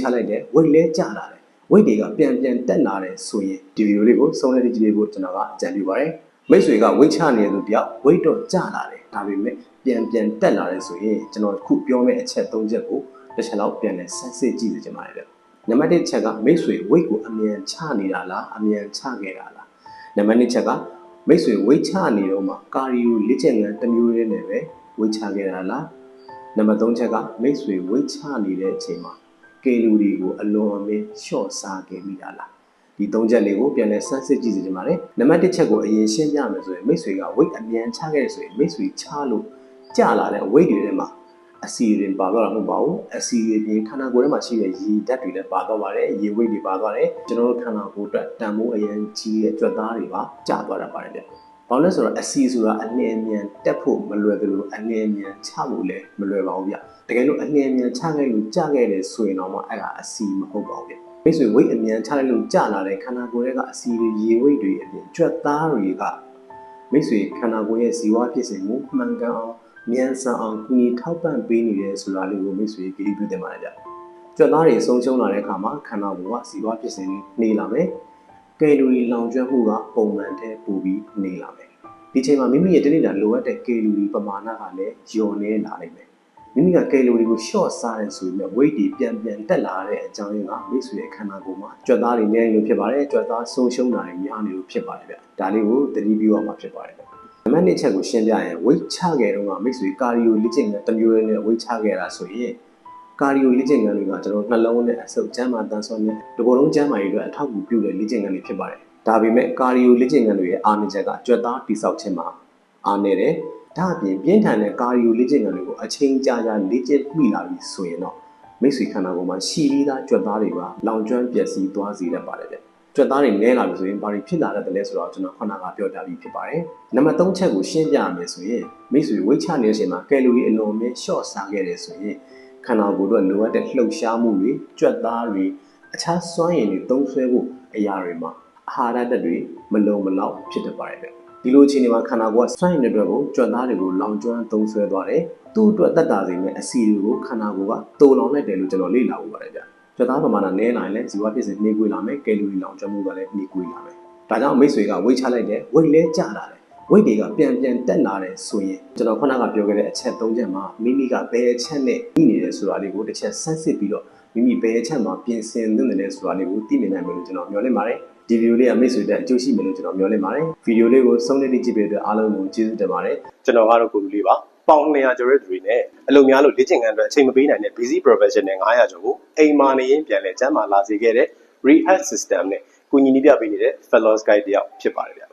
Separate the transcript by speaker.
Speaker 1: ချလိုက်တယ်ဝိတ်လဲကျလာတယ်ဝိတ်တွေကပြန်ပြန်တက်လာတယ်ဆိုရင်ဒီဗီဒီယိုလေးကိုဆုံးတဲ့ကြည့်လေးကိုကျွန်တော်ကအကြံပြုပါရယ်မိတ်ဆွေကဝိတ်ချနေသူတယောက်ဝိတ်တော့ကျလာတယ်ဒါပေမဲ့ပြန်ပြန်တက်လာတယ်ဆိုရင်ကျွန်တော်ခုပြောမယ့်အချက်၃ချက်ကိုတစ်ချက်လောက်ပြန်လဲဆက်စစ်ကြည့်စေချင်ပါတယ်ဗျနံပါတ်1ချက်ကမိတ်ဆွေဝိတ်ကိုအမြန်ချနေတာလားအမြန်ချခဲ့တာလားနံပါတ်2ချက်ကမိတ်ဆွေဝိတ်ချနေတော့မှကာရီယိုလက်ကျန်ကန်တစ်မျိုးလေးနဲ့ပဲဝိတ်ချခဲ့တာလားနံပါတ်3ချက်ကမိတ်ဆွေဝိတ်ချနေတဲ့အချိန်မှာ ကယ်လိုရီကိုအလွန်အမင်းလျှော့စားခဲ့မိတာလားဒီ၃ချက်လေးကိုပြန်လဲဆန်းစစ်ကြည့်စေချင်ပါတယ်နံပါတ်1ချက်ကိုအရင်ရှင်းပြမယ်ဆိုရင်မိတ်ဆွေကဝိတ်အမြန်ချခဲ့တယ်ဆိုရင်မိတ်ဆွေချလို့ကျလာတဲ့ဝိတ်တွေထဲမှာအစီရင်ပါတော့တာမဟုတ်ပါဘူးအစီရင်ပြင်ခန္ဓာကိုယ်ထဲမှာရှိတဲ့ရေဓာတ်တွေလည်းပါတော့ပါတယ်ရေဝိတ်တွေပါသွားတယ်ကျွန်တော်တို့ခန္ဓာကိုယ်အတွက်တန်ဖိုးအရင်ကြီးတဲ့ကြွက်သားတွေပါကျသွားတတ်ပါတယ်ဗျ ဘာလို့လဲဆိုတော့အစီဆိုတာအနှဲအမြန်တက်ဖို့မလွယ်သလိုအနှဲအမြန်ချဖို့လည်းမလွယ်ပါဘူးဗျတကယ်လို့အနှဲအမြန်ချခဲ့လို့ကျခဲ့တယ်ဆိုရင်တော့မှအဲ့ဒါအစီမဟုတ်ပါဘူးဗျမိတ်ဆွေဝိတ်အမြန်ချလိုက်လို့ကျလာတဲ့ခန္ဓာကိုယ်ရဲ့ကအစီတွေရေဝိတ်တွေအပြင်ကြွက်သားတွေကမိတ်ဆွေခန္ဓာကိုယ်ရဲ့ဇီဝဖြစ်စဉ်ကိုမှန်ကန်အောင်မြန်ဆန်အောင်ကူညီထောက်ပံ့ပေးနေတယ်ဆိုတာလေးကိုမိတ်ဆွေကြည့်ပြုတင်ပါတယ်ဗျကြွက်သားတွေဆုံးရှုံးလာတဲ့အခါမှာခန္ဓာကိုယ်ကဇီဝဖြစ်စဉ်နေလာမယ် ကယ်လိုရီလောင်ကျွမ်းမှုကပုံမှန်တည်းပိုပြီးနေလာမယ်ဒီချိန်မှာမိမိရဲ့တနေ့တာလိုအပ်တဲ့ကယ်လိုရီပမာဏကလည်းလျော့နေလာနိုင်မယ်မိမိကကယ်လိုရီကို short စားတယ်ဆိုရင် weight တွေပြန်ပြန်တက်လာတဲ့အကြောင်းရင်းကမိတ်ဆွေရဲ့ခန္ဓာကိုယ်မှာကြွက်သားတွေနည်းနေလို့ဖြစ်ပါတယ်ကြွက်သားဆုံးရှုံးတာတွေများနေလို့ဖြစ်ပါတယ်ဗျဒါလေးကိုသတိပြုရမှာဖြစ်ပါတယ်ဗျနံပါတ်1ချက်ကိုရှင်းပြရင် weight ချခဲ့တော့ကမိတ်ဆွေကာဒီယိုလေ့ကျင့်တဲ့တစ်မျိုးလေးနဲ့ weight ချခဲ့တာဆိုရင် ကာဒီယိုလေ့ကျင့်ခန်းတွေကကျွန်တော်နှလုံးနဲ့အဆုပ်ကျန်းမာတန်ဆွမ်းတဲ့ဒီကုလုံးကျန်းမာရေးအတွက်အထောက်အကူပြုတဲ့လေ့ကျင့်ခန်းတွေဖြစ်ပါတယ်ဒါပေမဲ့ကာဒီယိုလေ့ကျင့်ခန်းတွေရဲ့အားနည်းချက်ကကြွက်သားတိဆောက်ခြင်းမှာအားနည်းတယ်ဒါအပြင်ပြင်းထန်တဲ့ကာဒီယိုလေ့ကျင့်ခန်းတွေကိုအချိန်ကြာကြာလေ့ကျင့်မိလာပြီဆိုရင်တော့မိတ်ဆွေခန္ဓာကိုယ်မှာရှည်ပြီးသားကြွက်သားတွေကလောင်ကျွမ်းပျက်စီးသွားစေတတ်ပါတယ်ဗျကြွက်သားတွေနဲလာပြီဆိုရင်ဘာတွေဖြစ်လာတတ်တယ်လဲဆိုတော့ကျွန်တော်ခုနကပြောပြပြီးဖြစ်ပါတယ်နံပါတ်3ချက်ကိုရှင်းပြရမယ်ဆိုရင်မိတ်ဆွေဝိတ်ချနေတဲ့အချိန်မှာကယ်လိုရီအလွန်အမင်းရှော့စားခဲ့တယ်ဆိုရင် ခန္ဓာကိုယ်တို့လိုအပ်တဲ့လှုပ်ရှားမှုတွေကြွက်သားတွေအခြားစွမ်းရည်တွေသုံးဆွဲဖို့အရာတွေမှာအာဟာရဓာတ်တွေမလုံမလောက်ဖြစ်တတ်ပါတယ်ဗျဒီလိုအခြေအနေမှာခန္ဓာကိုယ်ကစွမ်းရည်တွေအတွက်ကိုကြွက်သားတွေကိုလောင်ကျွမ်းသုံးဆွဲသွားတယ်သူ့အတွက်တက်တာစေမဲ့အစီတွေကိုခန္ဓာကိုယ်ကတိုးလောင်လိုက်တယ်လို့ကျွန်တော်လေ့လာဖို့ပါတယ်ဗျကြွက်သားပမာဏနည်းလာရင်လည်းဇီဝဖြစ်စဉ်နှေးကွေးလာမယ်ကယ်လိုရီလောင်ကျွမ်းမှုကလည်းနှေးကွေးလာမယ်ဒါကြောင့်မိတ်ဆွေကဝိတ်ချလိုက်တယ်ဝိတ်လဲကျလာတယ် ဝိတ်တွေကပြန်ပြန်တက်လာတယ်ဆိုရင်ကျွန်တော်ခုနကပြောခဲ့တဲ့အချက်၃ချက်မှာမိမိကဘယ်အချက်နဲ့ညှိနေတယ်ဆိုတာလေးကိုတစ်ချက်ဆန်းစစ်ပြီးတော့မိမိဘယ်အချက်မှာပြင်ဆင်သင့်တယ်ဆိုတာလေးကိုသိမြင်နိုင်မယ်လို့ကျွန်တော်မျှော်လင့်ပါတယ်ဒီဗီဒီယိုလေးကမိတ်ဆွေတက်အကျိုးရှိမယ်လို့ကျွန်တော်မျှော်လင့်ပါတယ်ဗီဒီယိုလေးကိုဆုံးဖြတ်ကြည့်ပေးတဲ့အားလုံးကိုကျေးဇူးတင်ပါတယ်ကျွန်တော်ကတော့ကိုလူလေးပါပေါင်200ကျော်တဲ့သူတွေနဲ့အလုံများလို့လေ့ကျင့်ခန်းအတွက်အချိန်မပေးနိုင်တဲ့ busy professional 900ကျော်ကိုအိမ်မာနေရင်ပြန်လဲကျမ်းမာလာစေခဲ့တဲ့ rehab system နဲ့ကုညီနည်းပြပေးနေတဲ့ fellows guide တယောက်ဖြစ်ပါတယ်ဗျ